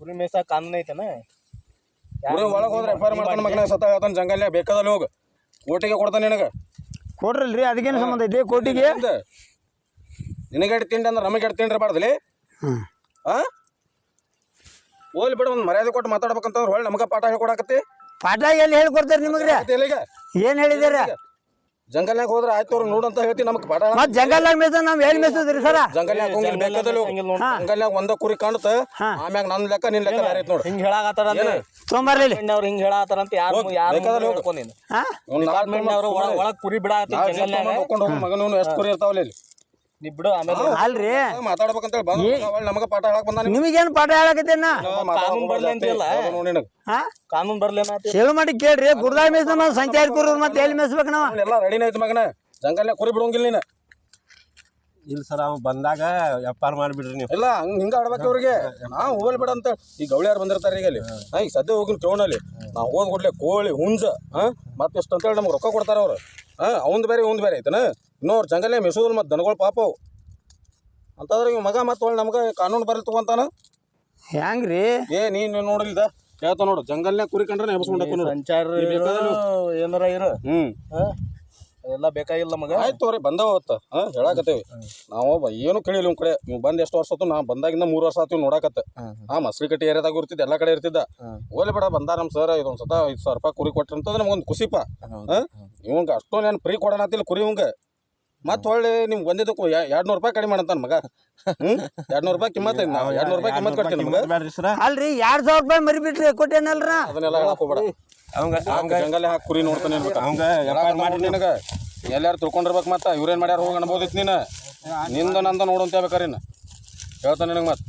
ಕುರಿ ಮೇಸ ಕಾನೂನು ಐತನ? ಒಳಗೆ ಹೋದ್ರೆ ಎಫ್ ಐ ಆರ್ ಮಾಡ್ತಾನೆ ಮಗನ ಸತ್ತ ಹೇಳ್ತಾನೆ ಜಂಗಲ್ಯ ಬೇಕಾದಲ್ಲಿ ಹೋಗ. ಕೋಟಿಗೆ ಕೊಡ್ತಾನೆ ನಿನಗೆ. ಕೊಡ್ರಲ್ರಿ ಅದಕ್ಕೇನು ಸಂಬಂಧ ಐತಿ? ಕೋಟಿಗೆ? ನಿನಗೆ ಎಡ್ ತಿಂಡಿ ಅಂದ್ರೆ ನಮಗೆ ಎಡ್ ತಿಂಡ್ರಿ ಬಾರ್ದಲ್ಲಿ ಹ್ಮ್. ಹಾ ಹೋಗ್ಲಿ ಬಿಡು ಒಂದು ಮರ್ಯಾದೆ ಕೊಟ್ಟು ಮಾತಾಡ್ಬೇಕಂತಂದ್ರೆ ಹೊಳ್ಳಿ ನಮಗೆ ಪಾಠ ಹೇಳ್ಕೊಡಕತ್ತಿ. ಪಾಠ ಎಲ್ಲಿ ಹೇಳ್ಕೊಡ್ತಾರೆ ನಿಮಗ್ರಿ ಏನು ಏನ್ ಹೇಳಿದಾರ ಜಂಗಲ್ನ್ಯಾಗ ಹೋದ್ರೆ ಆಯ್ತು ಅವ್ರು ನೋಡಂತ ಹೇಳ್ತಿ ನಮಗೆ ಪಾಠ ಮತ್ ಜಂಗಲ್ನಾಗ ಮೇಯ್ಸ ನಾವ್ ಎಲ್ಲಿ ಮೇಯ್ಸೋದ್ರಿ ಸರ ಜಂಗಲ್ನ್ಯಾಗ ಹೋಗಿಲ್ಲ ಬೇಕಾದಲ್ಲಿ ಜಂಗಲ್ನಾಗ ಜಂಗಲ್ನ್ಯಾಗ ಒಂದ ಕುರಿ ಕಾಣುತ್ತ. ಆಮ್ಯಾಗ ನನ್ನ ಲೆಕ್ಕ ನಿನ್ ಲೆಕ್ಕ ಬೇರೆ ನೋಡು. ಹಿಂಗ್ ಹೇಳಾಕತ್ತಾರ ಅಂದ್ರೆ ತೊಂಬರ್ಲಿ ಇಲ್ಲಿ. ಅವ್ರು ಹಿಂಗ್ ಹೇಳಾತಾರಂತ ಯಾರು ಯಾರು ಹೇಳ್ಕೊಂಡಿನ ನೀನು. ಒಳಗ್ ಕುರಿ ಬಿಡಾಕತ್ತಿ ಮಗನೂ ಹೋಗ್ಕೊಂಡು ಹೋಗು ಮಗನ ಎಷ್ಟು ಕುರಿ ಇರ್ತಾವಲ್ಲ ಇಲ್ಲಿ. ನೀ ಬಿಡು ಆಮೇಲೆ ಅಲ್ರಿ. ಬಂದ ನಮಗೆ ಪಾಠ ಹೇಳಕ್ ಬಂದ ನಿಮಗೇನ್ ಪಾಠ ಹೇಳಕತ್ತೇನ ಕಾನೂನು ಬರ್ಲಿ ಅಂತಿಲ್ಲ. ಕಾನೂನು ಮಾಡಿ ಕೇಳ್ರಿ. ಗುರುದಾಯ ಮೇಯ್ಸ ನಾವು ಸಂಚಾರಿ ಕುರು ಮತ್ತೆ ಎಲ್ಲಿ ಮೇಯ್ಸ್ಬೇಕು ನಾವು? ಎಲ್ಲ ರೆಡಿನ ಐತಿ ಮಗನ. ಜಂಗಲ್ನ ಕುರಿ ಬಿಡೋಂಗಿಲ್ಲ ನೀನು. ಇಲ್ಲ ಸರ್ ಅವ್ ಬಂದಾಗ ವ್ಯಾಪಾರ ಮಾಡಿಬಿಡ್ರಿ ನೀವು. ಇಲ್ಲ ಹಂಗ ಹಿಂಗ ಆಡ್ಬೇಕು ಅವ್ರಿಗೆ. ನಾವು ಹೋಗಲ್ ಬಿಡ ಅಂತ. ಈ ಗೌಳಿಯಾರು ಬಂದಿರ್ತಾರೆ ಈಗ ಅಲ್ಲಿ. ಹಾ, ಈಗ ಸದ್ಯ ಹೋಗಿನ ಕೇವನಲ್ಲಿ ನಾವು ಹೋದ್ ಕೊಡ್ಲಿ ಕೋಳಿ ಹುಂಜ ಹಾ? ಮತ್ತೆ ಅಂತ ಹೇಳಿ ನಮ್ಗೆ ರೊಕ್ಕ ಕೊಡ್ತಾರ ಅವ್ರು. ಹಾ ಅವಂದ್ ಬೇರೆ ಇವಂದ್ ಬೇರೆ ಐತನ? ಇನ್ನೂ ಅವ್ರು ಜಂಗಲ್ಲೇ ಮತ್ತು ಮತ್ತೆ ದನಗಳು ಪಾಪ ಅವು. ಅಂತಂದ್ರೆ ಇವ್ ಮಗ ಮತ್ತೆ ಒಳ್ಳೆ ನಮ್ಗೆ ಕಾನೂನು ಬರಲಿ ತಗೊಂತಾನ ಹೆಂಗ್ರಿ ಏ ನೀನು ನೋಡಿಲ್ದ ಹೇಳ್ತಾ ನೋಡು. ಜಂಗಲ್ನ್ಯಾಗ ಕುರಿ ಕಂಡ್ರೆ ಎಬ್ಸ್ಕೊಂಡಕ್ಕ ನೋಡು. ಸಂಚಾರ ಈ ಬೇಕಾದ್ರೆ ಏನಾರ ಇರು? ಹ್ಮ್. ಹಾ? ಅದೆಲ್ಲ ಬೇಕಾಗಿಲ್ಲ ಮಗ ಆಯ್ತು ತೋರಿ ಬಂದವ ಅವತ್ತ. ಹಾ ಹೇಳಾಕತ್ತೇವಿ. ನಾವು ಬ- ಏನು ಕೇಳಿಲ್ಲ ಕಡೆ. ನೀವು ಬಂದ್ ಎಷ್ಟು ವರ್ಷ ಆತು ನಾ ಬಂದಾಗಿಂದ ಮೂರು ವರ್ಷ ಆತು ನೋಡಕತ್ತ. ಆ ಮಸ್ರಿಕಟ್ಟಿ ಏರಿಯಾದಾಗ ಇರ್ತಿದ್ದೆ ಎಲ್ಲ ಕಡೆ ಇರ್ತಿದ್ದ. ಹೋಗ್ಲಿ ಬೇಡ ಬಂದ ನಮ್ಮ ಸರ್ ಇದೊಂದ್ ಸತ ಐದು ಸಾವಿರ ರೂಪಾಯಿ ಕುರಿ ಕೊಟ್ರಿ ಅಂತಂದ್ರೆ ನಮ್ಗೊಂದು ಖುಷಿಪ ಹಾಂ? ಇವಂಗ ಅಷ್ಟೊಂದು ಏನು ಫ್ರೀ ಕೊಡೋಣ ಕುರಿ ಇವಂಗ. ಮತ್ತೆ ಹೊಳ್ಳಿ ನಿಮ್ಗೆ ಬಂದಿದ್ದಕ್ಕೂ ಎರಡು ನೂರು ರೂಪಾಯಿ ಕಡಿಮೆ ಮಾಡಂತಾನ ಮಗ. ಹ್ಮ್? ಎರಡು ನೂರು ರೂಪಾಯಿ ಕಿಮ್ಮತ್ ನಾವು. ಎರಡು ನೂರು ರೂಪಾಯಿ ಕಿಮ್ಮತ್ ಕೊಡ್ತೀನಿ ನಿಮ್ಗೆ ಬ್ಯಾಡ್ರಿ ಸರ ಅಲ್ರಿ ಎರಡ್ ಸಾವಿರ ರೂಪಾಯಿ ಮರಿ ಬಿಟ್ರಿ ಕೊಟ್ಟೇನಲ್ರ? ಅದನ್ನೆಲ್ಲ ಹೇಳಕ್ ಹೋಗ್ಬೇಡ. ಅವಂಗ ಅವಂಗ ಜಂಗಲ್ಲೇ ಹಾಕಿ ಕುರಿ ನೋಡ್ತಾನೆ ಇರ್ಬೇಕು ಅವಂಗ ವ್ಯಾಪಾರ ಮಾಡಿ ನಿನಗ? ಎಲ್ಲಾರು ತಿಳ್ಕೊಂಡಿರ್ಬೇಕು ಮತ್ತೆ? ಇವ್ರೇನ್ ಮಾಡ್ಯಾರ ಹೋಗಿ ಅನ್ಬೋದಿತ್ತು ನೀನು? ನಿಂದು ನಂದ ನೋಡು ಅಂತ ಹೇಳ್ಬೇಕಾರೆ ನೀನು ಹೇಳ್ತಾನೆ ನಿನಗೆ ಮತ್ತೆ.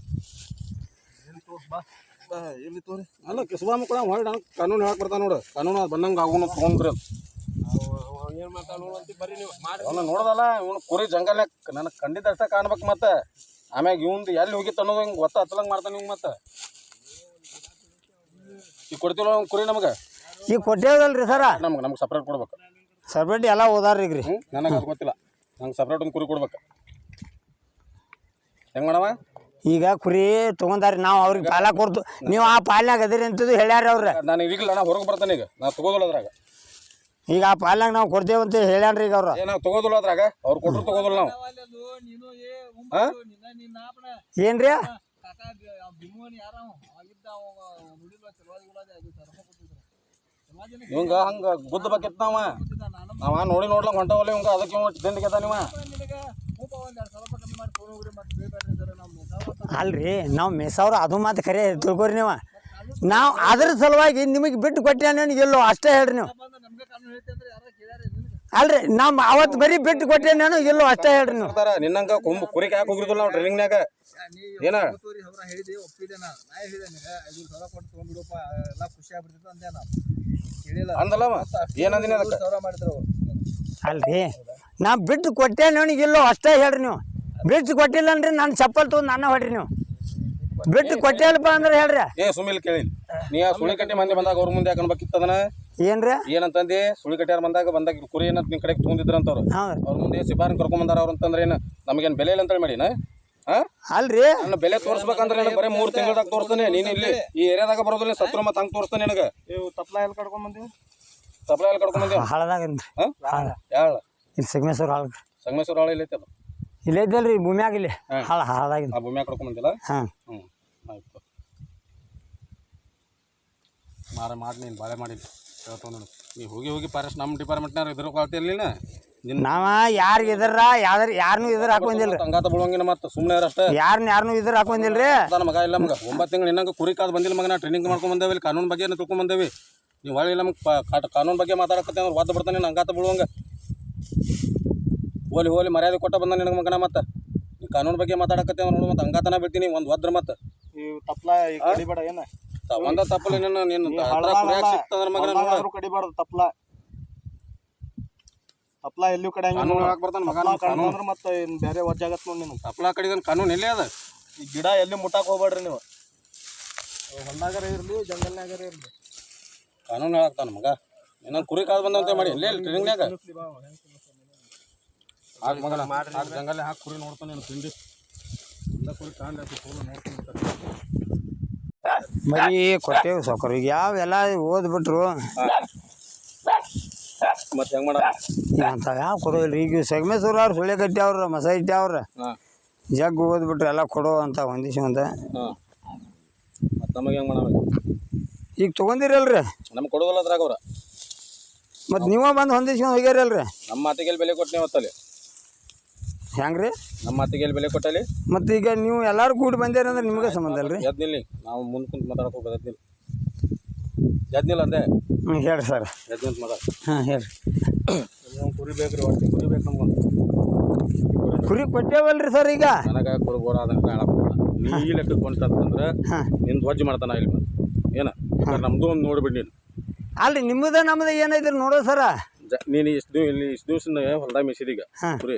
ಅಲ್ಲ ಕಿಸ್ಬಾಮ ಕೂಡ ಹೊಳ್ಳಿ ಕಾನೂನು ಹೇಳಕ್ ಬರ್ತಾನೆ ನೋಡು. ಕಾನೂನು ಅದು ಅವನು ನೋಡ್ದಲ್ಲ ಇವನು ಕುರಿ ಜಂಗಲ್ನಾಗ ನನಗೆ ಅಷ್ಟ ಕಾಣ್ಬೇಕು ಮತ್ತೆ. ಆಮ್ಯಾಗ ಇವಂದು ಎಲ್ಲಿ ಹೋಗಿತ್ತು ಅನ್ನೋದು ಹಿಂಗೆ ಗೊತ್ತ ಹತ್ತಲಂಗೆ ಮಾಡ್ತಾನೆ ಹಿಂಗೆ ಮತ್ತೆ. ಈಗ ಕೊಡ್ತಿಲ್ಲ ಅವ್ನು ಕುರಿ ನಮಗೆ. ಈಗ ಕೊಟ್ಟೇವಲ್ರಿ ಸರ? ನಮ್ಗೆ ನಮ್ಗೆ ಸಪ್ರೇಟ್ ಕೊಡ್ಬೇಕು. ಸಪ್ರೇಟ್ ಎಲ್ಲ ಓದಾರ್ರಿ ಈಗ್ರಿ. ಹ್ಞೂ ನನಗೆ ಅದು ಗೊತ್ತಿಲ್ಲ. ನಂಗೆ ಸಪ್ರೇಟ್ ಒಂದು ಕುರಿ ಕೊಡ್ಬೇಕು. ಹೆಂಗೆ ಮಾಡವ? ಈಗ ಕುರಿ ತೊಗೊಂಡಾರಿ ನಾವು ಅವ್ರಿಗೆ ಪಾಲ ಕೊಡ್ತು ನೀವು ಆ ಪಾಲ್ನಾಗ ಅದಿರಿ ಅಂತದ್ದು ಹೇಳ್ಯಾರ ಅವ್ರ. ನಾನು ಈಗಲ್ಲ ನಾ ಹೊರಗೆ ಬರ್ತಾನೆ ಈಗ. ನಾ ತಗೋದಿಲ್ಲ ಅದ್ರಾಗ. ಈಗ ಆ ಪಾಲ್ನಾಗ ನಾವು ಕೊಡ್ತೇವೆ ಅಂತ ಹೇಳ್ಯಾನ್ರಿ ಈಗ ಅವ್ರ. ಏ ನಾವು ತಗೋದಿಲ್ಲ ಅದ್ರಾಗ? ಅವ್ರು ಕೊಟ್ಟರು ತಗೋದಿಲ್ಲ ನಾವು. ಹಾಂ? ಏನ್ರಿ? ಇವಂಗ ಹಂಗೆ ಗುದ್ದ ಬೇಕಿತ್ತು ನಾವ. ನಾವ ನೋಡಿ ನೋಡ್ಲಂಗ ಹೊಂಟವಲ್ಲ ಇವಂಗ ಅದಕ್ಕೆ ಇವ ತಿಂಡಿಗೆದ ನೀವ ಅಲ್ರಿ ನಾವು ಮೇಸಾವ್ರ ಅದು ಮಾತು ಖರೆ ತಿಳ್ಕೊರಿ ನೀವು. ನಾವು ಅದ್ರ ಸಲುವಾಗಿ ನಿಮಗೆ ಬಿಟ್ಟು ಕೊಟ್ಟೆ ಎಲ್ಲೋ? ಅಷ್ಟೇ ಹೇಳ್ರಿ ನೀವು. ಅಲ್ರಿ ನಮ್ ಅವತ್ ಬರೀ ಬಿಟ್ಟು ಕೊಟ್ಟೆ ನಾನು ಇಲ್ಲೋ ಅಷ್ಟೇ ಹೇಳ್ರಿ ನೀವು. ನಿನ್ನಂಗ ಕೊಂಬು ಕುರಿ ಯಾಕೆ ಹೋಗಿರ್ದಿಲ್ಲ ನಾವು ಟ್ರೈನಿಂಗ್ನಾಗ ಏನ? ಹೇಳಿದೆ ಒಪ್ಪಿದೆ ನಾ ನಾ ಹೇಳಿದೆ ನಿನಗೆ ಐದು ಸಾವಿರ ಕೊಟ್ಟು ತೊಗೊಂಡ್ಬಿಡಪ್ಪ ಎಲ್ಲ ಖುಷಿ ಆಗ್ಬಿಡ್ತಿತ್ತು ಅಂದೆ ನಾ ಕೇಳಿಲ್ಲ ಅಂದಲ್ಲವ ಏನಂದಿನಿ ಅದಕ್ಕೆ? ಸಾವಿರ ಮಾಡಿದ್ರು ಅವ್ರು. ಅಲ್ರಿ ನಾ ಬಿಟ್ಟು ಕೊಟ್ಟೆ ನನಗೆ ಇಲ್ಲೋ ಅಷ್ಟೇ ಹೇಳ್ರಿ ನೀವು. ಬಿಟ್ಟು ಕೊಟ್ಟಿಲ್ಲ ಅಂದ್ರೆ ನಾನು ಚಪ್ಪಲ್ ತಗೊಂಡು ನಾನು ಹೊಡ್ರಿ ನೀವು. ಬಿಟ್ಟು ಕೊಟ್ಟಿಲ್ಲಪ್ಪ ಅಂದ್ರೆ ಹೇಳ್ರಿ. ಏ ಸುಮಿಲ್ ಕೇಳಿ ನೀ ಆ ಸುಳಿ ಕಟ್ಟಿ ಮಂದಿ ಬಂದಾಗ ಅವ್ರ ಮುಂದೆ ಯಾಕೆ ಅನ್ಬೇಕಿತ್ತು ಅದನ್ನ? ಏನ್ರಿ? ಏನಂತಂದಿ ಸುಳಿ ಕಟ್ಯಾರ ಬಂದಾಗ ಬಂದಾಗ ಕುರಿ ಏನಂತ ನಿಮ್ಮ ಕಡೆ ತೊಗೊಂಡಿದ್ರಂತವ್ರು ಹೌದು ಅವ್ರ ಮುಂದೆ ಸಿಪಾರನ್ ಕರ್ಕೊಂಡ್ ಬಂದಾರ ಅವ್ರು ಅಂತಂದ್ರೆ ಏನು ನಮಗೇನು ಬೆಲೆ ಇಲ್ಲ ಅಂತೇಳಿ ಮಾಡಿನ? ಹಾ? ಅಲ್ರಿ. ನನ್ನ ಬೆಲೆ ತೋರಿಸ್ಬೇಕಂದ್ರೆ ನನಗೆ ಬರೀ ಮೂರು ತಿಂಗಳದಾಗ ತೋರಿಸ್ತಾನೆ. ನೀನು ಇಲ್ಲಿ ಈ ಏರಿಯಾದಾಗ ಬರೋದಿಲ್ಲ ಸತ್ರ ಮತ್ತೆ ಹಂಗೆ ತೋರಿಸ್ತಾನೆ ನಿನಗೆ. ಇವು ತಪ್ಲ ಎಲ್ಲಿ ಕಡ್ಕೊಂಡ್ ಬಂದಿ ತಪ್ಲ ಎಲ್ಲಿ ಕಡ್ಕೊಂಡ್ ಬಂದಿ ಹಳದಾಗನ್ರಿ ಹಾಂ? ಯಾಳ? ಇಲ್ಲಿ ಸಿಗ್ಮೇಶ್ವರ ಹಾಳ ಸಂಗಮೇಶ್ವರ ಹಾಳು ಇಲ್ಲ ಐತಲ್ಲ ಇಲ್ಲೇ ಇದ್ದಲ್ರಿ ಭೂಮ್ಯಾಗ ಇಲ್ಲಿ. ಹಾಳ ಹಳದಾಗಿಂದ ಆ ಭೂಮ್ಯಾಗ ಕಡ್ಕೊಂಡ್ ಬಂದಿಲ್ಲ ಹಾಂ. ಹ್ಞೂ ಆಯ್ತು. ಮಾರ ಮಾಡಿ ನೀನು ಬಾಳೆ ಮಾಡಿ ಹೇಳ್ತಾವ ನೋಡಿ. ನೀ ಹೋಗಿ ಹೋಗಿ ಪಾರೆಸ್ಟ್ ನಮ್ಮ ಡಿಪಾರ್ಟ್ಮೆಂಟ್ನಾರ ಇದ್ರ ಕಾಳ್ತಿರ್ಲಿಲ್ಲ ನೀನು ನಿನ್ನ ನಾವ ಯಾರಿಗೆ ಇದ್ರ ಯಾವ್ದಾರ ಯಾರನ್ನೂ ಇದ್ರ ಹಾಕೊಂಡಿಲ್ಲ ಸಂಗಾತ ಬಿಡುವಂಗಿಲ್ಲ ಮತ್ತೆ ಸುಮ್ಮನೆ ಅಷ್ಟೇ. ಯಾರನ್ನ ಯಾರನ್ನೂ ಇದ್ರ ರೀ ನನ್ನ ಮಗ ಇಲ್ಲ ಮಗ. ಒಂಬತ್ತು ತಿಂಗಳು ಇನ್ನಂಗೆ ಕುರಿ ಕಾದು ಬಂದಿಲ್ಲ ಮಗ ನಾ ಟ್ರೈನಿಂಗ್ ಮಾಡ್ಕೊಂಡು ಬಂದೇವಿ ಇಲ್ಲಿ ಕಾನೂನು ಬಗ್ಗೆ ತಿಳ್ಕೊಂಡು ಬಂದೇವಿ. ನೀವು ಹೊಳ್ಳಿ ನಮ್ಗೆ ಕಾನೂನು ಬಗ್ಗೆ ಮಾತಾಡಕತ್ತೆ ಅಂದ್ರೆ ಒದ್ದು ಬಿಡ್ತಾನೆ ನೀನು ಹಂಗಾತ ಬಿಡುವಂಗೆ ಹೋಲಿ ಹೋಲಿ ಮರ್ಯಾದೆ ಕೊಟ್ಟ ಬಂದ ನಿನಗೆ ಮಗನ ಮತ್ತೆ. ನೀ ಕಾನೂನು ಬಗ್ಗೆ ಮಾತಾಡಕತ್ತೆ ನೋಡು ಮತ್ತೆ ಹಂಗಾತನ ಬಿಡ್ತೀನಿ ಒಂದು ಒದ್ರ ಮತ್ತೆ. ತಪ್ಪಲ ತಪ್ಲ ಈಗ ಕಡಿಬೇಡ ಏನ? ಒಂದ ತಪ್ಪಲ ನಿನ್ನ ನಿನ್ನ ಹಳದಾಗ ಕುರಿಯಾಗ ಸಿಕ್ತಂದ್ರ ಮಗನ ನೋಡ. ಹಳದಾದ್ರೂ ಕಡಿಬಾರ್ದು ತಪ್ಲ. ತಪ್ಲ ಎಲ್ಲೂ ಕಡೆ ಕಾನೂನು ಹಾಕಿ ಬರ್ತಾನೆ ಮಗ ನಮ್ಮ ಕಾನೂನು. ಅಂದ್ರೆ ಮತ್ತೆ ಬೇರೆ ವಜ್ಜೆ ಆಗತ್ ನೋಡಿ ನಿಮ್ಗೆ ತಪ್ಪಲ ಕಡಿದನ್ ಕಾನೂನು ಇಲ್ಲೇ ಅದ? ಈ ಗಿಡ ಎಲ್ಲಿ ಮುಟ್ಟಾಕ್ ಹೋಗ್ಬೇಡ್ರಿ ನೀವು. ಹೊಲ್ದಾಗರ ಇರ್ಲಿ ಜಂಗಲ್ನಾಗರ ಇರ್ಲಿ. ಕಾನೂನು ಹೇಳಕ್ತಾನ ಮಗ. ಇನ್ನೊಂದು ಕುರಿ ಕಾದು ಬಂದಂತೆ ಮಾಡಿ. ಇಲ್ಲೇ ಟ್ರೈನಿಂಗ್ನಾಗ ಹಾಕ್ ಮಗನ ಹಾಕ್ ಜಂಗಲ್ಲೇ ಹಾಕಿ ಕುರಿ ನೋಡ್ತಾನೆ ತಿಂಡಿ. ಎಲ್ಲ ಕುರಿ ಕಾಂಡ ನೋಡ್ತಾನೆ ಮರಿ ಕೊಟ್ಟೇವು ಸೌಕರ್ ಈಗ ಯಾವೆಲ್ಲ ಓದ್ಬಿಟ್ರು. ಮತ್ತೆ ಹೆಂಗ್ ಮಾಡ ಈಗ ಅಂತ ಯಾವ ಕೊಡೋದಿಲ್ಲ ಈಗ ಸಗಮೇಶ್ವರ ಅವ್ರು ಸುಳ್ಳೆಗಟ್ಟಿ ಅವ್ರ ಮಸೈಟಿ ಅವ್ರ. ಜಗ್ ಓದ್ಬಿಟ್ರು ಎಲ್ಲ ಕೊಡೋ ಅಂತ ಹೊಂದಿಸ್ಕೊಂತ ಹಾ. ಮತ್ತೆ ನಮಗೆ ಹೆಂಗ್ ಮಾಡಬೇಕು ಈಗ ತೊಗೊಂದಿರಲ್ರಿ ನಮ್ಗೆ ಕೊಡೋಲ್ಲ ಅದ್ರಾಗ ಅವ್ರ. ಮತ್ತು ನೀವೇ ಬಂದು ಹೊಂದಿಸ್ಕೊಂಡು ಹೋಗ್ಯಾರಲ್ರಿ. ನಮ್ಮ ಮಾತಿಗೆ ಬೆಲೆ ಕೊಟ್ಟನೆ ಹೊತ್ತಲ್ಲಿ ಹೆಂಗ್ರಿ? ನಮ್ಮ ಮಾತಿಗೆ ಬೆಲೆ ಕೊಟ್ಟಲ್ಲಿ? ಮತ್ತು ಈಗ ನೀವು ಎಲ್ಲರೂ ಕೂಡಿ ಬಂದಿರಂದ್ರೆ ನಿಮಗೆ ಸಂಬಂಧ ಅಲ್ರಿ ನಿಲ್ಲಿ ನಾವು ಮುಂದೆ ಕುಂತು ಮಾತಾಡಕ್ ಹೋಗ್ಬೋದು ಎದ್ ನಿಲ್ಲಿ ಅಂದೆ? ಹ್ಞೂ ಹೇಳ್ರಿ ಸರ್. ಎದ್ ನಿಂತ ಮಾತಾಡ. ಹಾಂ ಹೇಳ್ರಿ. ಕುರಿ ಬೇಕ್ರಿ ಒಟ್ಟು ಕುರಿ ಬೇಕು ನಮ್ಗೊಂದು. ಕುರಿ ಕೊಟ್ಟೇವಲ್ರಿ ಸರ್ ಈಗ? ನನಗೆ ಕುರಿ ಬೋಡ ಹೇಳಕ್ ಹೋಗ್ಬೇಡ. ನೀ ಈ ಲೆಕ್ಕಕ್ಕೆ ಅಂದ್ರೆ ನಿಂದು ವಜ್ಜೆ ಮಾಡ್ತಾನ ಇಲ್ಲಿ ಏನು? ಏನ ನಮ್ದು ಒಂದು ನೋಡ್ಬಿಡಿ ನೀನು. ಅಲ್ರಿ ನಿಮ್ಮದ ನಮ್ಮದು ಏನೈತ್ರಿ ನೋಡೋ ಸರ. ನೀನು ಇಷ್ಟು ದಿವ್ ಇಲ್ಲಿ ಇಷ್ಟು ದಿವ್ಸ ಹೊಲ್ದಾಗ ಮೆಸಿದೀಗ. ಕುರಿ.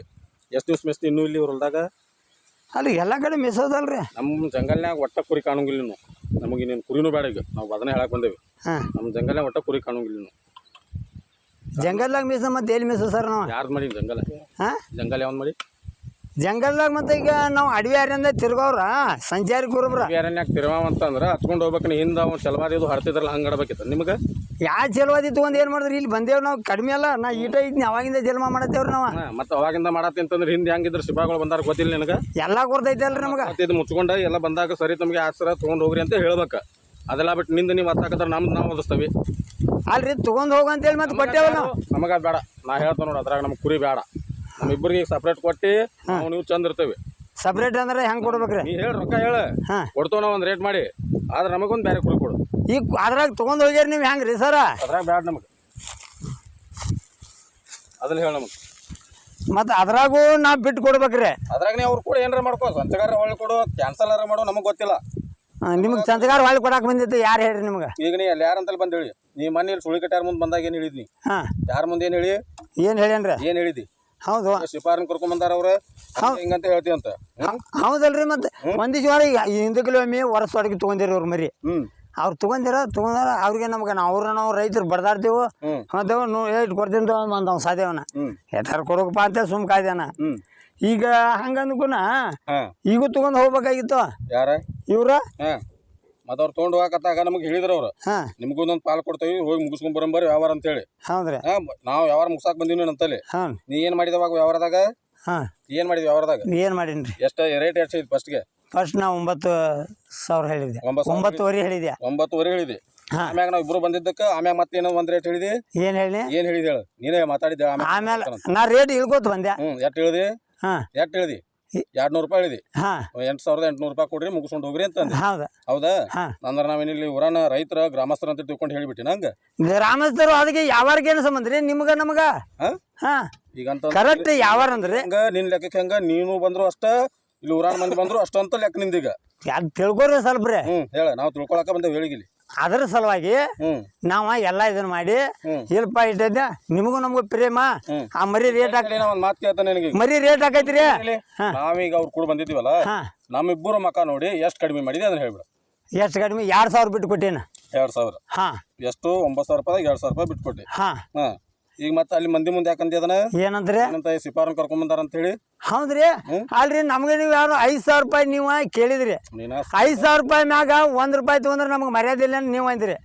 ಎಷ್ಟು ದಿವ್ಸ ಮೆಸ್ತಿ ಇನ್ನೂ ಇಲ್ಲಿ ಹೊಲ್ದಾಗ ಅಲ್ಲಿ ಎಲ್ಲ ಕಡೆ ಮಿಸೋದಲ್ರಿ ನಮ್ಮ ಜಂಗಲ್ನಾಗ ಒಟ್ಟ ಕುರಿ ಕಾಣೋಂಗಿಲ್ಲ ನೀವು ನಮಗೆ ನೀನು ಕುರಿನೂ ಬೇಡ ಈಗ. ನಾವು ಅದನ್ನೇ ಹೇಳಕ್ ಬಂದೇವಿ. ಹಾಂ. ನಮ್ಮ ಜಂಗಲ್ನ್ಯಾಗ ಒಟ್ಟ ಕುರಿ ಕಾಣೋಂಗಿಲ್ಲ ನೀವು ಜಂಗಲ್ದಾಗ ಮೀಸ ಮತ್ತೆ ಎಲ್ಲಿ ಮಿಸ ಸರ್ ನಾವು? ಯಾರು ಮಾಡಿ ಜಂಗಲ್? ಹಾಂ? ಜಂಗಲ್ ಯಾವ್ದು ಮಾಡಿ? ಜಂಗಲ್ದಾಗ ಮತ್ತೆ ಈಗ ನಾವು ಅಡವಿ ಅರಣ್ಯ ತಿರ್ಗವ್ರ ಸಂಜಾರಿ ಕುರುಬ್ರ ಅರಣ್ಯ ತಿರುವಾವ ಅಂತಂದ್ರೆ ಹಚ್ಕೊಂಡು ಹೋಗ್ಬೇಕು ಹಿಂದೆ ಅವ್ನು ಚಲವಾದಿ ಇದು ಹರ್ತಿದ್ರಲ್ಲ ಹಂಗೆ ಆಡ್ಬೇಕಿತ್ತು. ನಿಮಗೆ? ಯಾವ ಚಲವಾದಿ ತೊಗೊಂಡು ಏನು ಮಾಡಿದ್ರಿ? ಇಲ್ಲಿ ಬಂದೇವ್ ನಾವು ಕಡಿಮೆ ಅಲ್ಲ ನಾ ಈಟ ಇದ್ನ ಅವಾಗಿಂದ ಜನ್ಮ ಮಾಡತ್ತೇವ್ರಿ ನಾವು. ಮತ್ತೆ ಅವಾಗಿಂದ ಮಾಡತ್ತಿ ಅಂತಂದ್ರೆ ಹಿಂದೆ ಹೆಂಗಿದ್ರು ಸಿಪಾಗಳು ಬಂದಾರ ಗೊತ್ತಿಲ್ಲ ನಿನಗೆ? ಎಲ್ಲ ಗೊತ್ತೈತೆ ಅಲ್ರಿ ನಮಗೆ. ಮತ್ತೆ ಇದು ಮುಚ್ಕೊಂಡು ಎಲ್ಲ ಬಂದಾಗ ಸರಿ ತಮಗೆ ಆಸರ ತೊಗೊಂಡು ಹೋಗ್ರಿ ಅಂತ ಹೇಳ್ಬೇಕು. ಅದೆಲ್ಲ ಬಿಟ್ಟು ನಿಂದ ನೀವು ಹತ್ತಾಕದ್ರ ನಮ್ದು ನಾವು ಓದಿಸ್ತೇವೆ. ಅಲ್ರಿ ತೊಗೊಂಡು ಹೋಗು ಅಂತೇಳಿ ಮತ್ತೆ ಕೊಟ್ಟೇವಲ್ಲ ನಾವು. ನಮಗೆ ಬೇಡ. ನಾ ಹೇಳ್ತೇನೆ ನೋಡಿ ಅದ್ರಾಗ ನಮ್ಗೆ ಕುರಿ ಬೇಡ. ನಮ್ಮಿಬ್ಬರಿಗೆ ಸಪ್ರೇಟ್ ಕೊಟ್ಟು ನಾವು ನೀವು ಚಂದ ಇರ್ತೇವೆ. ಸಪ್ರೇಟ್ ಅಂದ್ರೆ ಹೆಂಗ್ ಕೊಡ್ಬೇಕ್ರಿ? ನೀ ಹೇಳಿ ರೊಕ್ಕ ಹೇಳ. ಹಾಂ. ಕೊಡ್ತೇವೆ ನಾವು ಒಂದು ರೇಟ್ ಮಾಡಿ. ಆದ್ರೆ ನಮಗೊಂದು ಬೇರೆ ಕುರಿ ಕೊಡು. ಈಗ ಅದ್ರಾಗ ತಗೊಂಡ್ ಹೋಗ್ಯಾರ ನೀವು ಹೆಂಗೆ ರೀ ಸರ? ಅದ್ರಾಗ ಬೇಡ ನಮಗೆ. ಅದನ್ನ ಹೇಳ ನಮಗೆ. ಮತ್ತು ಅದ್ರಾಗೂ ನಾವು ಬಿಟ್ಟು ಕೊಡ್ಬೇಕ್ರಿ. ಅದ್ರಾಗ ನೀವು ಅವ್ರು ಕೂಡ ಏನಾರ ಮಾಡ್ಕೋ. ಸಂಚಗಾರ ಹೊಳ್ಳಿ ಕೊಡು ಕ್ಯಾನ್ಸಲ್ ಮಾಡೋ ನಮಗೆ ಗೊತ್ತಿಲ್ಲ. ನಿಮ್ಗೆ ಚಂದಗಾರ ಹೊಳ್ಳಿ ಕೊಡಕ್ಕೆ ಬಂದಿತ್ತು ಯಾರು ಹೇಳ್ರಿ ನಿಮ್ಗೆ? ಈಗ ನೀ ಅಲ್ಲಿ ಯಾರಂತಲ್ಲಿ ಬಂದು ಹೇಳಿ. ನೀ ಮೊನ್ನೆ ಇಲ್ಲಿ ಸುಳಿ ಕಟ್ಟಾರ ಮುಂದೆ ಬಂದಾಗ ಏನು ಹೇಳಿದ್ನಿ? ಹಾಂ. ಯಾರ ಮುಂದೆ ಏನು ಹೇಳಿ? ಏನು ಹೇಳ್ಯಾನ್ರಿ? ಏನು ಹೇಳಿದಿ? ಹೌದು. ಶಿಪಾರನ್ ಕರ್ಕೊಂಡ್ ಬಂದಾರ ಅವ್ರ? ಹಿಂಗಂತ ಹೇಳ್ತೀವಿ ಅಂತ. ಹೌದಲ್ರಿ ಮತ್ತೆ ಒಂದಿಷ್ಟು ವಾರ ಈಗ ಹಿಂದಕ್ಕೆ ಒಮ್ಮೆ ವರ್ಷ ಒಳಗೆ ತಗೊಂಡಿರಿ ಅವ್ರು ಮರಿ. ಅವ್ರು ತಗೊಂಡಿರ ತಗೊಂಡಾರ ಅವ್ರಿಗೆ ನಮ್ಗೆ ನಾವು ಅವ್ರ ನಾವು ರೈತರು ಬಡ್ದಾಡ್ತೀವಿ ಮತ್ತೆ ನೋ ಏಟ್ ಕೊಡ್ತೀನಿ ಅಂತ ಸಾಧ್ಯವನ. ಎಟ್ಟಾರು ಕೊಡೋಕಪ್ಪ ಅಂತ ಸುಮ್ ಕಾಯ್ದೇನ. ಈಗ ಹಂಗಂದ್ಕುನ ಈಗೂ ತಗೊಂಡ್ ಹೋಗ್ಬೇಕಾಗಿತ್ತು. ಯಾರ? ಇವ್ರ? ಮತ್ತ ಅವ್ರು ತೊಗೊಂಡು ಹೋಗಕತ್ತಾಗ ನಮಗೆ ಹೇಳಿದ್ರು ಅವ್ರು. ಹಾಂ. ಪಾಲ್ ಕೊಡ್ತೇವೆ ಹೋಗಿ ಮುಗಿಸ್ಕೊಂಡ್ ಬರಂಬರಿ ವ್ಯವಹಾರ ಅಂತ ಹೇಳಿ ಹೌದ್ರಿ ಹಾ ನಾವು ವ್ಯವಹಾರ ಮುಗ್ಸಾಕ್ ಬಂದೀವಿ ಅಂತಲ್ಲಿ ಹಾಂ. ನೀ ಏನ್ ಮಾಡಿದವಾಗ ವ್ಯವಹಾರದಾಗ? ಹಾಂ. ಏನ್ ಮಾಡಿದ್ವಿ ವ್ಯವಹಾರದಾಗ? ಏನು ಮಾಡೀನಿ ರೀ? ಎಷ್ಟ ರೇಟ್ ಎಷ್ಟು ಫಸ್ಟ್ ಫಸ್ಟ್ಗೆ ಫಸ್ಟ್ ನಾವು ಒಂಬತ್ತು ಸಾವಿರ ಹೇಳಿದ್ದೆ. ಒಂಬತ್ತು ಸಾವಿರ ಒಂಬತ್ತುವರೆ ಹೇಳಿದೆ ಒಂಬತ್ತುವರೆ ಹೇಳಿದಿ ಹಾ. ಆಮ್ಯಾಗ ನಾವು ಇಬ್ರು ಬಂದಿದ್ದಕ್ಕೆ ಆಮ್ಯಾಗ ಮತ್ತೆ ಏನೋ ಒಂದ್ ರೇಟ್ ಹೇಳಿದಿ? ಏನು ಹೇಳಿ ಏನ್ ಹೇಳಿದ್ ಹೇಳು. ನೀನೇ ಮಾತಾಡಿದ್ದೆ ಆಮೇಲೆ ನಾ ರೇಟ್ ಇಳ್ಕೋತ ಬಂದೆ. ಹ್ಮ್ ಎಷ್ಟ್ ಹೇಳಿದಿ? ಹಾಂ. ಎಷ್ಟ್ ಹೇಳಿದಿ? ಎರಡ್ ನೂರು ರೂಪಾಯಿ ಹೇಳಿದಿ. ಹಾಂ. ಎಂಟು ಸಾವಿರದ ಎಂಟ್ನೂರು ರೂಪಾಯಿ ಕೊಡ್ರಿ ಮುಗಿಸ್ಕೊಂಡು ಹೋಗ್ರಿ ಅಂತಂದೆ. ಹೌದು? ಹೌದಾ? ಹಾಂ. ಅಂದ್ರೆ ನಾವೇನಿಲ್ಲಿ ಊರನ ರೈತರ ಗ್ರಾಮಸ್ಥರ ಅಂತ ತಿಳ್ಕೊಂಡು ಹೇಳಿಬಿಟ್ಟಿ ನಂಗೆ ಗ್ರಾಮಸ್ಥರು ಅದಕ್ಕೆ ಯಾವಾರ್ಗೇನು ಸಂಬಂಧ ರೀ? ನಿಮ್ಗೆ ನಮ್ಗೆ? ಹಾ? ಹಾಂ. ಈಗ ಅಂತ ಕರೆಕ್ಟ್ ಯಾವಾರ ಅಂದ್ರೆ? ಹಂಗ ನಿನ್ ಲೆಕ್ಕಕ್ಕೆ ಹಂಗ ನೀನು ಬಂದ್ರು ಅಷ್ಟ ಇಲ್ಲಿ ಊರಾನ ಮಂದಿ ಬಂದ್ರು ಅಷ್ಟ ಅಂತ ಲೆಕ್ಕ ನಿಂದೀಗ ಯಾಕೆ ತಿಳ್ಕೊರಿ ಸ್ವಲ್ಪ ರೀ. ಹ್ಮ್ ಹೇಳ ನಾವು ತಿಳ್ಕೊಳಕ ಬಂದೇವ್ ಹೇಳಿಗಿಲಿ ಅದ್ರ ಸಲುವಾಗಿ ನಾವ ಎಲ್ಲಾ ಇದನ್ನ ಮಾಡಿ. ಇಲ್ಪ ಇಟ್ಟೈತೆ ನಿಮಗೂ ನಮಗೂ ಪ್ರೇಮ. ಆ ಮರಿ ರೇಟ್ ಹಾಕಿ ಮರಿ ರೇಟ್ ಹಾಕೈತ್ರಿ. ನಾವೀಗ ಅವ್ರು ಕೂಡ ಬಂದಿದ್ದೀವಲ್ಲ? ಹಾ. ನಮ್ಮಿಬ್ಬರು ಮಕ ನೋಡಿ ಎಷ್ಟು ಕಡಿಮೆ ಮಾಡಿದೆ ಅದನ್ನ ಹೇಳ್ಬಿಡ. ಎಷ್ಟು ಕಡಿಮೆ? ಎರಡ್ ಸಾವಿರ ಬಿಟ್ಟು ಕೊಟ್ಟೇನ. ಎರಡ್ ಸಾವಿರ. ಹಾ. ಎಷ್ಟು ಒಂಬತ್ತು ಸಾವಿರ ರೂಪಾಯಿ ಎರಡ್ ಸಾವಿರ ರೂಪಾಯಿ ಬಿಟ್ಕೊಟ್ಟಿ ಹಾ. ಹಾ. ಈಗ ಮತ್ತೆ ಅಲ್ಲಿ ಮಂದಿ ಮುಂದೆ ಯಾಕಂತ ಏನಂದ್ರೆ? ಏನಂತ ಸಿಪಾರನ್ ಕರ್ಕೊಂಡ್ ಬಂದಾರ ಅಂತ ಹೇಳಿ. ಹೌದ್ರಿ? ಅಲ್ರಿ ನಮ್ಗೆ ನೀವು ಯಾರು ಐದ್ ಸಾವಿರ ರೂಪಾಯಿ ನೀವು ಕೇಳಿದ್ರಿ. ಐದ್ ಸಾವಿರ ರೂಪಾಯಿ ಮ್ಯಾಗ ಒಂದ್ ರೂಪಾಯಿ ತಗೊಂಡ್ರೆ ನಮ್ಗೆ ಮರ್ಯಾದಿಲ್ಲ ನೀವು ಅಂದ್ರಿ.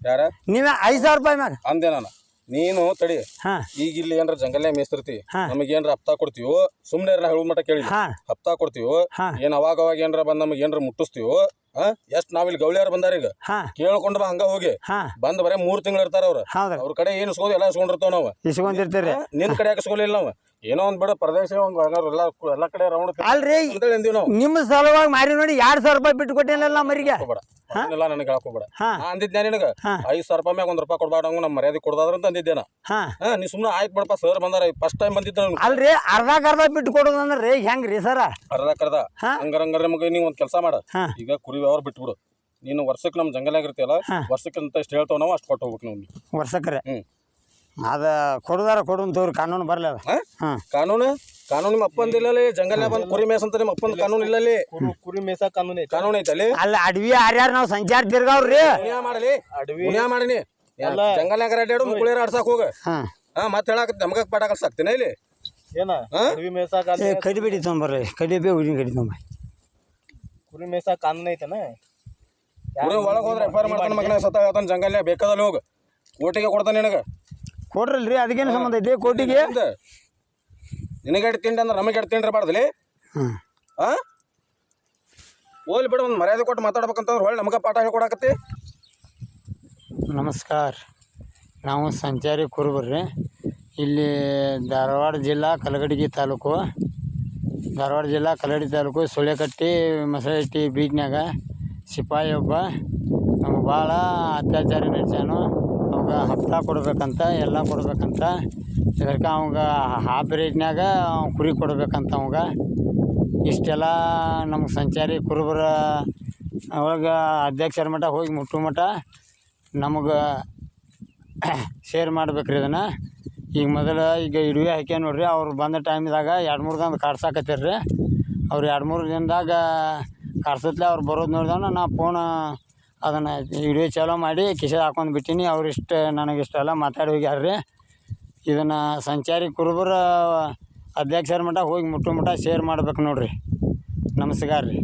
ನೀವೇ ಐದ್ ಸಾವಿರ ರೂಪಾಯಿ ಮ್ಯಾಗ. ಅಂದೆ ನಾನು. ನೀನು ತಡಿ ಹಾ. ಈಗ ಇಲ್ಲಿ ಏನ್ರ ಜಂಗಲ್ನೇ ಮೇಸ್ತಿರ್ತಿ ಹಾ. ನಮಗೆ ಏನ್ರ ಹಪ್ತಾ ಕೊಡ್ತೀವೋ ಸುಮ್ನೆ ನಾ ಹೇಳುವ ಮಟ್ಟ ಕೇಳಿ. ಹಾ. ಹಪ್ತಾ ಕೊಡ್ತೀವೋ ಹಾ. ಏನ್ ಅವಾಗ ಅವಾಗ ಏನ್ರ ಬಂದ್ ನಮಗೆ ಏನ್ರ ಮುಟ್ಟಿಸ್ತೀವೋ ಹಾ ಎಷ್ಟ್ ನಾವಿಲ್ಲಿ ಗೌಳಿಯಾರ ಬಂದಾರ ಈಗ. ಹಾ. ಕೇಳ್ಕೊಂಡು ಬಾ ಹಂಗ ಹೋಗಿ. ಹಾ. ಬಂದ್ ಬರೇ ಮೂರ್ ತಿಂಗಳು ಇರ್ತಾರ ಅವ್ರ. ಹೌದ್ರಿ. ಅವ್ರ ಕಡೆ ಏನ್ ಇಸ್ಕೋದು ಎಲ್ಲ ಇಸ್ಕೊಂಡಿರ್ತಾವ ನಾವು. ಇಸ್ಕೊಂಡಿರ್ತೀರಿ? ನಿನ್ ಕಡೆ ಯಾಕೆ ಇಸ್ಕೊಲಿಲ್ಲ ನಾವು? ಏನೋ ಒಂದ್ ಬಿಡ ಪ್ರದೇಶ ಒಂದ್ ಎಲ್ಲ ಎಲ್ಲ ಕಡೆ ರೌಂಡ್ ಅಲ್ರಿ ಅಂದಿವಿ ನಾವು. ನಿಮ್ಮ ಸಲುವಾಗಿ ಮಾರಿ ನೋಡಿ ಎರಡು ಸಾವಿರ ರೂಪಾಯಿ ಬಿಟ್ಟು ಕೊಟ್ಟೇನಲ್ಲ ಮರಿಗೆ. ಹಾಕೋಬೇಡ ಎಲ್ಲ ನನಗೆ ಹಾಕೋಬೇಡ. ನಾ ಅಂದಿದ್ದೆ ನಿನಗ ಐದು ಸಾವಿರ ರೂಪಾಯಿ ಮ್ಯಾಗ ಒಂದ್ ರೂಪಾಯಿ ಕೊಡ್ಬೇಡ ನಮ್ಮ ಮರ್ಯಾದೆ ಕೊಡ್ದಾದ್ರ ಅಂತ ಅಂದಿದ್ದೆ ನಾ. ಹಾ. ನೀ ಸುಮ್ಮನೆ ಆಯ್ತು ಬಿಡಪ್ಪ ಸರ್ ಬಂದಾರ ಫಸ್ಟ್ ಟೈಮ್ ಬಂದಿದ್ದ ಅಲ್ರಿ ಅರ್ಧಕ್ಕೆ ಅರ್ಧ ಬಿಟ್ಟು ಕೊಡೋದಂದ್ರೆ ಹೆಂಗ್ರಿ ಸರ ಅರ್ಧ ಕರ್ದ ಹಾ. ಹಂಗಾರ ನಮಗೆ ನೀವು ಒಂದ್ ಕೆಲಸ ಮಾಡ. ಈಗ ಕುರಿ ವ್ಯವಹಾರ ಬಿಟ್ಬಿಡು. ನೀನು ವರ್ಷಕ್ಕೆ ನಮ್ಮ ಜಂಗಲ್ ಆಗಿರ್ತೀಯಲ್ಲ ಹಾ. ವರ್ಷಕ್ಕೆ ಅಂತ ಎಷ್ಟು ಹೇಳ್ತಾವ ನಾವು ಅಷ್ಟು ಕೊಟ್ಟು ಹೋಗ್ಬೇಕು ನಾವು ವರ್ಷಕ್ಕೆ ಹ್ಞೂ ಹ್ಮ್. ಅದ ಕೊಡುದಾರ ಕೊಡು ತೋರಿ ಕಾನೂನು ಬರಲ್ಲ ಹಾ? ಹಾಂ. ಕಾನೂನು? ಕಾನೂನು ನಿಮ್ಮ ಅಪ್ಪಂದಿಲ್ಲಲ್ಲಿ ಜಂಗಲ್ನಾಗ ಬಂದು ಕುರಿ ಮೇಸ ಅಂತ ನಿಮ್ಮ ಅಪ್ಪಂದ ಕಾನೂನು ಇಲ್ಲಲ್ಲಿ. ಕುರಿ ಮೇಸ ಕಾನೂನು ಐತಿ. ಕಾನೂನು ಐತಲ್ಲಿ? ಅಲ್ಲಿ ಅಡವಿ ಯಾರ್ಯಾರು ನಾವು ಸಂಚಾರ ತಿರ್ಗಾವ್ರಿ ಪುಣ್ಯ ಮಾಡಲಿ. ಅಡವಿ ಪುಣ್ಯ ಮಾಡಿನಿ ಜಂಗಲ್ನಾಗ ಅಡ್ಡಾಡು ಮುಗುಳಿಯರ ಆಡ್ಸಕ್ ಹೋಗ. ಹಾಂ. ಹಾ ಮತ್ತೆ ಹೇಳಕ್ ನಮಗ ಪಾಠ ಕಲ್ಸಾಕ್ತೀನಿ ಇಲ್ಲಿ? ಏನ? ಅಡವಿ ಏ ಕಡಿ ಬಿಡಿ ತೊಂಬರ್ರಿ ಕಡಿ ಬೇ ಹುಡಿನ ಕಡಿ ತೊಂಬ. ಕುರಿ ಮೇಸ ಕಾನೂನು ಐತನ? ಕುರಿ ಒಳಗೆ ಹೋದ್ರೆ ಎಫ್ ಐ ಆರ್ ಮಾಡ್ತಾನೆ ಮಗನ ಸತ್ತ ಜಂಗಲ್ ಬೇಕಾದಲ್ಲಿ ಹೋಗ. ಓಟಿಗೆ ಕೊಡ್ತಾನೆ ನಿನಗೆ. ಕೊಡ್ರಲ್ರಿ? ಅದಕ್ಕೇನು ಸಂಬಂಧ ಐತಿ? ಕೋಟಿಗೆ? ನಿನಗೆ ಎಡ್ ತಿಂಡಿ ಅಂದ್ರೆ ನಮಗೆ ಎಡ್ ತಿಂಡಿ ಬಾರ್ದಲ್ಲಿ ಹ್ಞೂ ಆ ಹೋಗ್ಲಿ ಬಿಡು ಒಂದು ಮರ್ಯಾದೆ ಕೊಟ್ಟು ಮಾತಾಡ್ಬೇಕಂತಂದ್ರೆ ಹೊಳ್ಳಿ ನಮಗೆ ಪಾಠ ಹೇಳ್ಕೊಡಕತ್ತಿ ನಮಸ್ಕಾರ. ನಾವು ಸಂಚಾರಿ ಕುರುಬರ್ರಿ. ಇಲ್ಲಿ ಧಾರವಾಡ ಜಿಲ್ಲಾ ಕಲಗಡಗಿ ತಾಲೂಕು. ಧಾರವಾಡ ಜಿಲ್ಲಾ ಕಲಗಡಿ ತಾಲೂಕು ಸುಳೆಕಟ್ಟಿ ಮಸಳಟ್ಟಿ ಬೀಚ್ನ್ಯಾಗ ಸಿಪಾಯಿ ಒಬ್ಬ. ಭಾಳ ಅತ್ಯಾಚಾರ ನಡೆಸ್ಯಾನು. ಅವಾಗ ಹಪ್ತ ಕೊಡ್ಬೇಕಂತ, ಎಲ್ಲ ಕೊಡ್ಬೇಕಂತ. ಇದಕ್ಕೆ ಅವಾಗ ಹಾಫ್ ರೇಟ್ನ್ಯಾಗ ಕುರಿ ಕೊಡ್ಬೇಕಂತ ಅವಾಗ. ಇಷ್ಟೆಲ್ಲ ನಮ್ಗೆ ಸಂಚಾರಿ ಕುರುಬರ ಅವಾಗ ಅಧ್ಯಕ್ಷರ ಮಠ ಹೋಗಿ ಮುಟ್ಟು ಮಟ್ಟ ನಮಗೆ ಶೇರ್ ಮಾಡ್ಬೇಕ್ರಿ ಅದನ್ನು ಈಗ ಮೊದಲು ಈಗ ಇಡುವೆ ಹಾಕ್ಯ ನೋಡ್ರಿ, ಅವ್ರು ಬಂದ ಟೈಮ್ದಾಗ ಎರಡು ಮೂರು ದಿನ ಕಾಡ್ಸಾಕತ್ತೀರ್ರಿ. ಅವ್ರು ಎರಡು ಮೂರು ದಿನದಾಗ ಕಾಡ್ಸತ್ಲೆ ಅವ್ರು ಬರೋದು ನೋಡಿದವನ ನಾ ಫೋನ್ ಅದನ್ನು ವಿಡಿಯೋ ಚಾಲೂ ಮಾಡಿ ಕಿಶೆಗೆ ಹಾಕೊಂಡು ಬಿಟ್ಟೀನಿ. ಅವ್ರು ಇಷ್ಟು ನನಗೆ ಇಷ್ಟೆಲ್ಲ ಮಾತಾಡಿ ಹೋಗ್ಯಾರ ರೀ ಇದನ್ನು ಸಂಚಾರಿ ಕುರುಬರ ಅಧ್ಯಕ್ಷರ ಮಟ್ಟ ಹೋಗಿ ಮುಟ್ಟು ಮುಟ್ಟ ಶೇರ್ ಮಾಡ್ಬೇಕು ನೋಡಿರಿ. ನಮಸ್ಕಾರ ರೀ